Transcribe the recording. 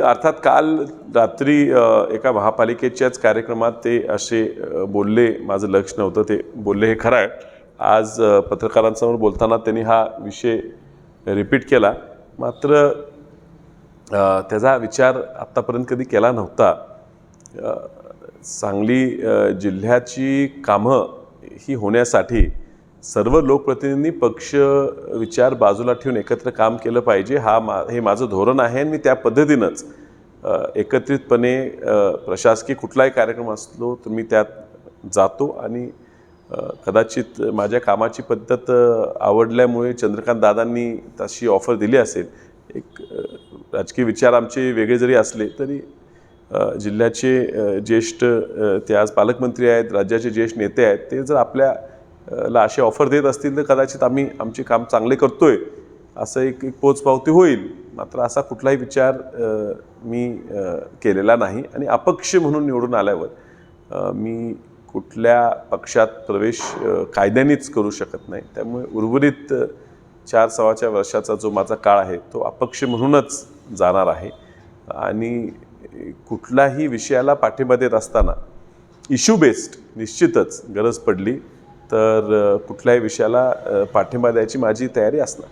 अर्थात काल रात्री एका महापालिकेच्याच कार्यक्रमात ते असे बोलले. माझं लक्ष नव्हतं ते बोलले हे खरं आहे. आज पत्रकारांसमोर बोलताना त्यांनी हा विषय रिपीट केला. मात्र त्याचा विचार आत्तापर्यंत कधी केला नव्हता. सांगली जिल्ह्याची कामं ही होण्यासाठी सर्व लोकप्रतिनिधींनी पक्ष विचार बाजूला ठेवून एकत्र काम केलं पाहिजे. हा मा हे माझं धोरण आहे आणि मी त्या पद्धतीनंच एकत्रितपणे प्रशासकीय कुठलाही कार्यक्रम असलो तर मी त्यात जातो आणि कदाचित माझ्या कामाची पद्धत आवडल्यामुळे चंद्रकांत दादांनी तशी ऑफर दिली असेल. एक राजकीय विचार आमचे वेगळे जरी असले तरी जिल्ह्याचे ज्येष्ठ ते आज पालकमंत्री आहेत राज्याचे ज्येष्ठ नेते आहेत ते जर आपल्या ला अशी ऑफर देत असतील तर कदाचित आम्ही आमचे काम चांगले करतो आहे असं एक एक पोचपावती होईल. मात्र असा कुठलाही विचार मी केलेला नाही. आणि अपक्ष म्हणून निवडून आल्यावर मी कुठल्या पक्षात प्रवेश कायद्यानेच करू शकत नाही. त्यामुळे उर्वरित चार सव्वाच्या वर्षाचा जो माझा काळ आहे तो अपक्ष म्हणूनच जाणार आहे. आणि कुठलाही विषयाला पाठिंबा देत असताना इश्यू बेस्ड निश्चितच गरज पडली. तर कुठल्याही विषयाला पाठिंबा द्यायची माझी तयारी असणार.